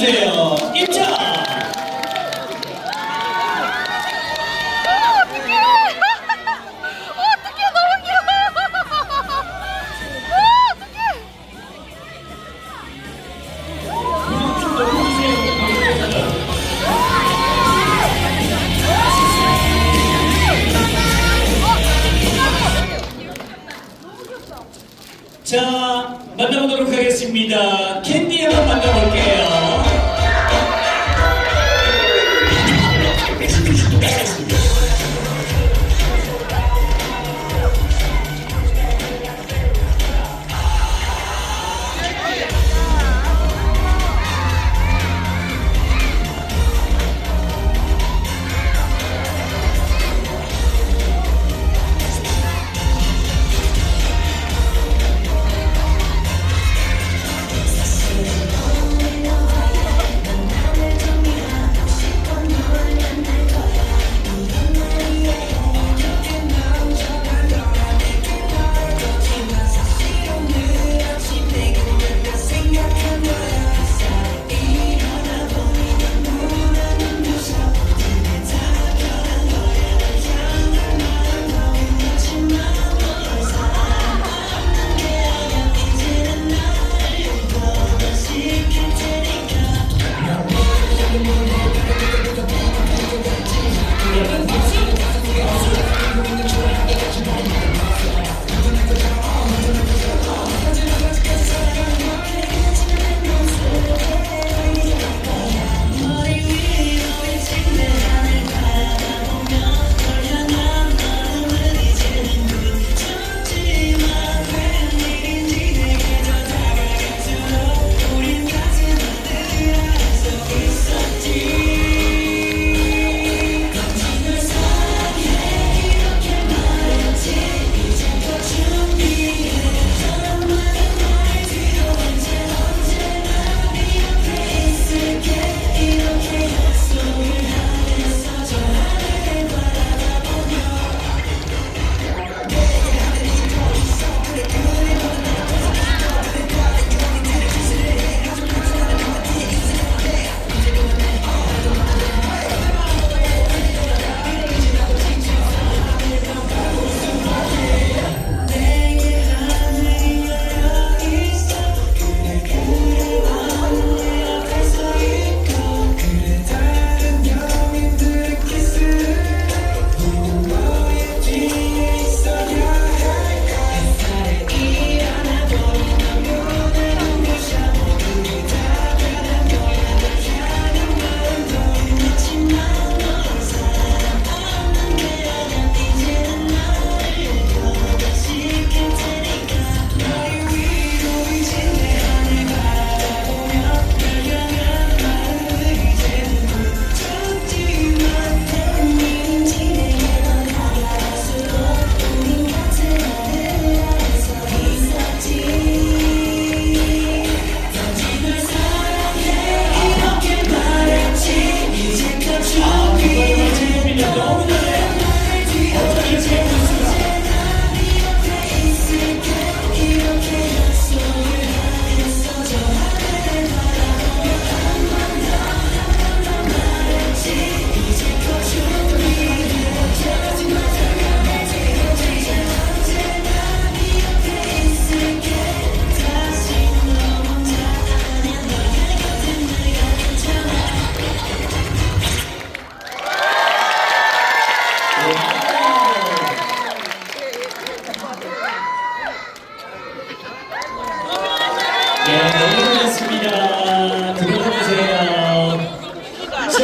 귀여워 어떡해 자, 만나보도록 하겠습니다. 캔디 한번 만나볼게요.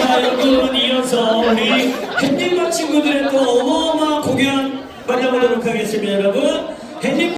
자, 여러분 이어서 우리 햇님박 친구들의 또 어마어마한 공연 만나보도록 하겠습니다, 여러분. 햇님